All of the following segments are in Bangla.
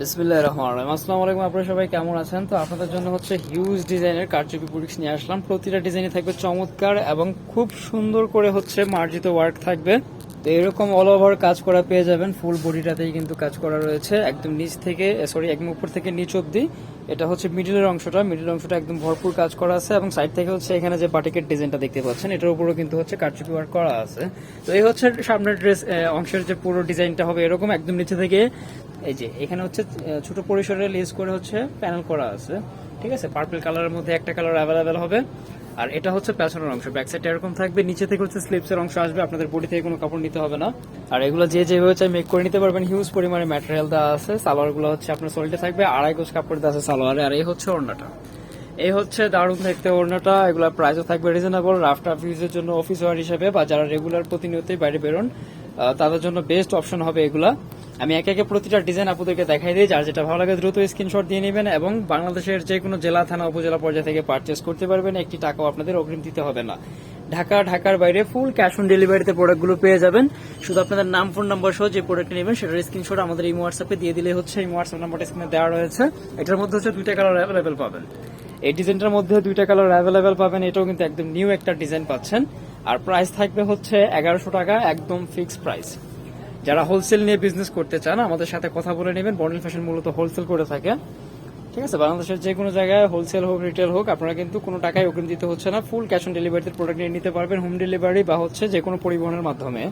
বিসমিল্লাহির রহমানির রহিম। আসসালামু আলাইকুম, আপনারা সবাই কেমন আছেন? তো আপনাদের জন্য হচ্ছে হিউজ ডিজাইনের কারচুপি বুটিক্স নিয়ে আসলাম। প্রতিটা ডিজাইনে থাকবে চমৎকার এবং খুব সুন্দর করে হচ্ছে মার্জিত ওয়ার্ক থাকবে। তো এরকম অল ওভার কাজ করা পেয়ে যাবেন। ফুল বডিটাতেই কিন্তু কাজ করা রয়েছে। একদম নিচ থেকে সরি একদম উপর থেকে নিচ অব্দি এটা হচ্ছে মিডিলের অংশটা। মিডিল অংশটা একদম ভরপুর কাজ করা আছে এবং সাইড থেকে হচ্ছে এখানে যে বাটিকের ডিজাইনটা দেখতে পাচ্ছেন, এটার উপরেও কিন্তু হচ্ছে কারচুপি ওয়ার্ক করা আছে। তো এই হচ্ছে সামনের ড্রেস অংশের যে পুরো ডিজাইনটা হবে এরকম। একদম নিচে থেকে এই যে, এখানে হচ্ছে ছোট পরিসরে লেস করে হচ্ছে প্যানেল করা আছে, ঠিক আছে? পার্পল কালারের মধ্যে একটা কালার অ্যাভেলেবেল হবে। আর এটা হচ্ছে পেছনের অংশ ব্যাক সাইড এরকম থাকবে, নিচে থেকে হচ্ছে স্লিপসের অংশ আসবে, আপনাদের বডি থেকে কোনো কাপড় নিতে হবে না। আর এগুলো যে যেভাবে চাই মেক করে নিতে পারবেন হিউজ পরিমাণে ম্যাটেরিয়াল দেওয়া আছে, সালোয়ারগুলো হচ্ছে আপনার সোল্টে থাকবে, আড়াই গোজ কাপড় দেওয়া আছে সালোয়ারে, আর এই হচ্ছে ওড়নাটা। এই হচ্ছে দারুণ দেখতে ওড়নাটা, এগুলোর প্রাইসও থাকবে রিজনেবল রাফ টাফ ইউজের জন্য অফিস ওয়ার হিসেবে, বা যারা রেগুলার প্রতিনিয়তই বাইরে বেরোন তাদের জন্য বেস্ট অপশন হবে এগুলা। আমি একে একে প্রতিটা ডিজাইন আপনাদেরকে দেখাই দিই, যার যেটা ভালো লাগে দ্রুত স্ক্রিনশট দিয়ে নেবেন এবং বাংলাদেশের যে কোনো জেলা, থানা, উপজেলা পর্যায়ে থেকে পারচেস করতে পারবেন। একটি টাকাও আপনাদের অগ্রিম দিতে হবে না। ঢাকা, ঢাকার বাইরে ফুল ক্যাশ অন ডেলিভারিতে প্রোডাক্টগুলো পেয়ে যাবেন। শুধু আপনাদের নাম ফোন নাম্বার সহ যে প্রোডাক্ট নেবেন, সেটার স্ক্রিনশট আমাদের এই হোয়াটসঅ্যাপে দিয়ে দিলে হচ্ছে। এই হোয়াটসঅ্যাপ নাম্বারটা স্ক্রিনে দেওয়া রয়েছে। এটার মধ্যে হচ্ছে দুইটা কালার অ্যাভেলেবেল পাবেন। এই ডিজাইনটার মধ্যে দুইটা কালার অ্যাভেলেবেল পাবেন। এটাও কিন্তু একদম নিউ একটা ডিজাইন পাচ্ছেন। আর প্রাইস থাকবে হচ্ছে এগারোশো টাকা, একদম ফিক্সড প্রাইস যারা হোলসেল নিয়ে বিজনেস করতে চান, আমাদের সাথে কথা বলে নেবেন। বর্ণিল ফ্যাশন মূলত হোলসেল করে থাকে। ঠিক আছে, বাংলাদেশের যে কোনো জায়গায় হোলসেল হোক রিটেল হোক, আপনারা কিন্তু কোনো টাকায় অগ্রিম দিতে হচ্ছে না। ফুল ক্যাশ অন ডেলিভারিতে প্রোডাক্ট নিয়ে নিতে পারবেন হোম ডেলিভারি বা হচ্ছে যে কোনো পরিবহনের মাধ্যমে।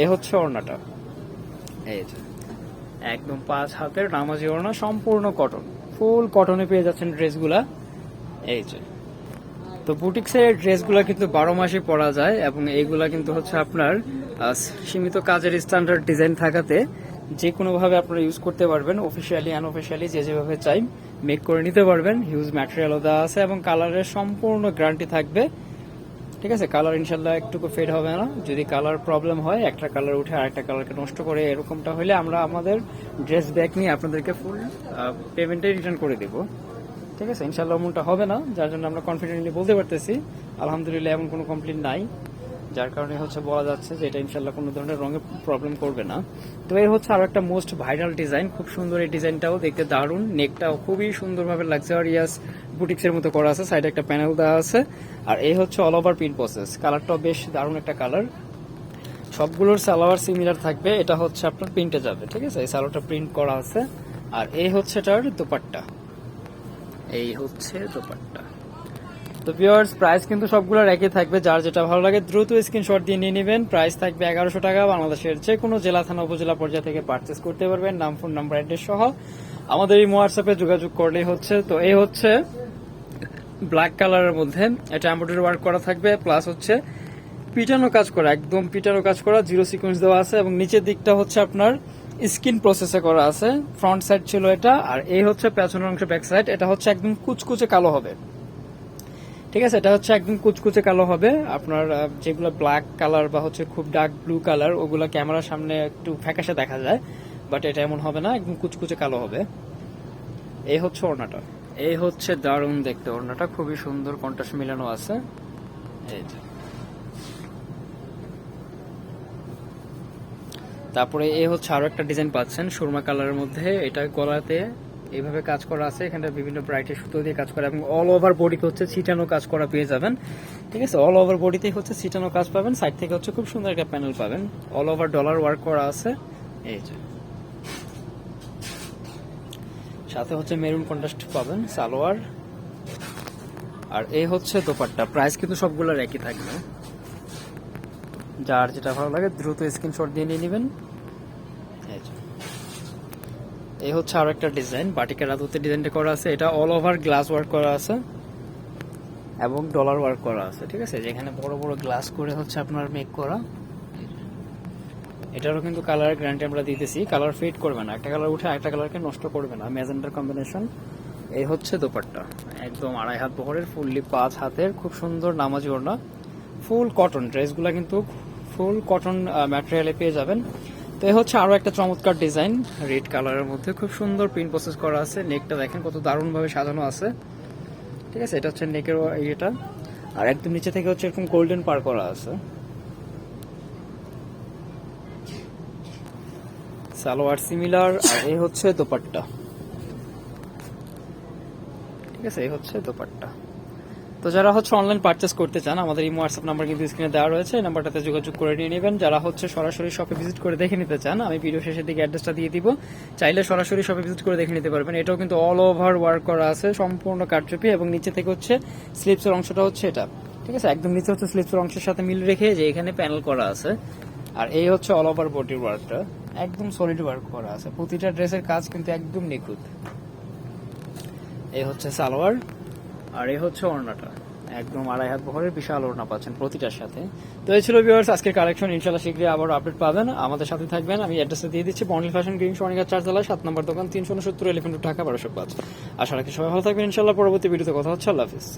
এই হচ্ছে ওড়নাটা। এই যে, একদম পাঁচ হাতের নামাজি ওড়না, সম্পূর্ণ কটন ফুল কটনে পেয়ে যাচ্ছেন ড্রেসগুলা এই যে তো বুটিক্সের ড্রেসগুলো কিন্তু বারো মাসে পরা যায় এবং এইগুলা কিন্তু হচ্ছে আপনার সীমিত কাজের স্ট্যান্ডার্ড ডিজাইন থাকাতে যে কোনোভাবে আপনারা ইউজ করতে পারবেন অফিসিয়ালি আনঅফিসিয়ালি যে যেভাবে চাই মেক করে নিতে পারবেন। হিউজ ম্যাটেরিয়ালও দেওয়া আছে এবং কালারের সম্পূর্ণ গ্যারান্টি থাকবে। ঠিক আছে? কালার ইনশাল্লাহ একটুকু ফেড হবে না। যদি কালার প্রবলেম হয়, একটা কালার উঠে আরেকটা কালারকে নষ্ট করে এরকমটা হলে আমরা আমাদের ড্রেস ব্যাগ নিয়ে আপনাদেরকে ফুল পেমেন্টে রিটার্ন করে দেবো। ঠিক আছে? ইনশাল্লাহ এমনটা হবে না, যার জন্য আমরা কনফিডেন্টলি বলতে পারতেছি। আলহামদুলিল্লাহ এমন কোনো কমপ্লেন নাই। যার কারণে হচ্ছে বলা যাচ্ছে যে এটা ইনশাল্লাহ কোনো ধরনের রঙে প্রবলেম করবে না। তো এর হচ্ছে আরও একটা মোস্ট ভাইরাল ডিজাইন খুব সুন্দর এই ডিজাইনটাও দেখতে দারুণ। নেকটাও খুবই সুন্দরভাবে লাক্সারিয়াস বুটিক্সের মতো করা আছে। সাইডে একটা প্যানেল দেওয়া আছে। আর এই হচ্ছে অল ওভার প্রিন্ট প্রসেস কালারটাও বেশ দারুণ একটা কালার সবগুলোর সালোয়ার সিমিলার থাকবে। এটা হচ্ছে আপনার প্রিন্টে যাবে, ঠিক আছে? এই সালোয়ারটা প্রিন্ট করা আছে। আর এই হচ্ছে এটার দোপাট্টা। এই হচ্ছে দোপাট্টা। তো ভিউয়ার্স প্রাইস কিন্তু সবগুলোর একই থাকবে। যার যেটা ভালো লাগে, দ্রুত স্ক্রিনশট দিয়ে নিয়ে নেবেন। প্রাইস থাকবে এগারোশো টাকা। বাংলাদেশের যে কোনো জেলা, থানা, উপজেলা পর্যায়ে থেকে পারচেস করতে পারবেন। নাম ফোন নাম্বার অ্যাড্রেস সহ। আমাদের এই হোয়াটসঅ্যাপে যোগাযোগ করলেই হচ্ছে। তো এই হচ্ছে ব্ল্যাক কালারের মধ্যে। এটা এমব্রয়ডারি ওয়ার্ক করা থাকবে। প্লাস হচ্ছে পিটানো কাজ করা। একদম পিটানো কাজ করা। জিরো সিকোয়েন্স দেওয়া আছে এবং নিচের দিকটা হচ্ছে আপনার স্কিন প্রসেসে করা আছে। ফ্রন্ট সাইড ছিল এটা, আর এই হচ্ছে পেছনের অংশ ব্যাক সাইড এটা হচ্ছে একদম কুচকুচে কালো হবে। ঠিক আছে? এটা হচ্ছে একদম কুচকুচে কালো হবে। আপনার যেগুলো ব্ল্যাক কালার বা হচ্ছে খুব ডার্ক ব্লু কালার ওগুলো ক্যামেরার সামনে একটু ফ্যাকাশে দেখা যায়। বাট এটা এমন হবে না, একদম কুচকুচে কালো হবে। এই হচ্ছে ওড়নাটা। এই হচ্ছে দারুণ দেখতে। ওড়নাটা খুবই সুন্দর কন্ট্রাস্ট মিলানো আছে। এই যে। তারপরে এই হচ্ছে আরও একটা ডিজাইন পাচ্ছেন, সুরমা কালারের মধ্যে। এটা গলাতে এইভাবে কাজ করা আছে এখানে বিভিন্ন ব্রাইটের সুতো দিয়ে কাজ করা এবং অল ওভার বডিতে হচ্ছে ছিটানো কাজ করা পেয়ে যাবেন। ঠিক আছে? অল ওভার বডিতে হচ্ছে ছিটানো কাজ পাবেন সাইড থেকে হচ্ছে খুব সুন্দর একটা প্যানেল পাবেন। অল ওভার ডলার ওয়ার্ক করা আছে। এই যে। সাথে হচ্ছে মেরুন কন্ট্রাস্ট পাবেন, সালোয়ার। আর এই হচ্ছে দোপাট্টা। প্রাইস কিন্তু সবগুলোর একই থাকবে। যার যেটা ভালো লাগে, দ্রুত স্ক্রিনশট দিয়ে নিয়ে নেবেন। এই হচ্ছে আরও একটা ডিজাইন বাটিকের আদতে ডিজাইনটা করা আছে। এটা অল ওভার গ্লাস ওয়ার্ক করা আছে এবং ডলার ওয়ার্ক করা আছে, ঠিক আছে? যেখানে বড় বড় গ্লাস করে হচ্ছে আপনার মেক করা। এটারও কিন্তু কালার গ্যারান্টি আমরা দিতেছি। কালার ফেড করবে না। একটা কালার উঠে একটা কালারকে নষ্ট করবে না। ম্যাজেন্ডার কম্বিনেশন এই হচ্ছে দোপাট্টা। একদম আড়াই হাত বহরের ফুললি পাঁচ হাতের, খুব সুন্দর নামাজ ওড়না ফুল কটন ড্রেসগুলো কিন্তু ফুল কটন ম্যাটেরিয়ালে পেয়ে যাবেন। তো এই হচ্ছে আরও একটা চমৎকার ডিজাইন রেড কালারের মধ্যে। খুব সুন্দর প্রিন্ট প্রসেস করা আছে। নেকটা দেখেন কত দারুণভাবে সাজানো আছে। ঠিক আছে, এটা হচ্ছে নেকের ইয়েটা আর একদম নিচে থেকে হচ্ছে এরকম গোল্ডেন পার করা আছে। সালোয়ার সিমিলার আর এই হচ্ছে দোপাট্টা। ঠিক আছে এই হচ্ছে দোপাট্টা। তো যারা হচ্ছে অনলাইন পারচেস করতে চান, আমাদের এই হোয়াটসঅ্যাপ নাম্বার কিন্তু স্ক্রিনে দেওয়া রয়েছে, এই নাম্বারটাতে যোগাযোগ করে নিয়ে নেবেন। যারা হচ্ছে সরাসরি শপে ভিজিট করে দেখে নিতে চান, আমি ভিডিও শেষের দিকে অ্যাড্রেসটা দিয়ে দিব। চাইলে সরাসরি শপে ভিজিট করে দেখে নিতে পারবেন। এটাও কিন্তু অল ওভার ওয়ার্ক করা আছে, সম্পূর্ণ কারচুপি এবং নিচে থেকে হচ্ছে স্লিপসের অংশটা হচ্ছে এটা। ঠিক আছে? একদম নিচে হচ্ছে স্লিপসের অংশের সাথে মিল রেখে যে এখানে প্যানেল করা আছে। আর এই হচ্ছে অল ওভার বডির ওয়ার্কটা একদম সলিড ওয়ার্ক করা আছে। প্রতিটা ড্রেসের কাজ কিন্তু একদম নিখুঁত। এই হচ্ছে সালোয়ার। আর এই হচ্ছে ওড়নাটা। একদম আড়াই হাত বহরের বিশাল ওড়না পাচ্ছেন প্রতিটার সাথে। তো এই ছিল ভিউয়ার্স আজকের কালেকশন ইনশাল্লাহ শীঘ্রই আবার আপডেট পাবেন। আমাদের সাথে থাকবেন, আমি অ্যাড্রেসে দিয়ে দিচ্ছি বন্ডিল ফ্যাশন গ্রিন সোনিকা চারতলা, সাত নম্বর দোকান, তিনশো উনসত্তর এলিফেন্ট ঢাকা, বারোশো পাঁচ। আশা রাখি সবাই ভালো থাকবেন ইনশাল্লাহ পরবর্তী ভিডিওতে কথা হচ্ছে, আল্লাহ হাফিজ।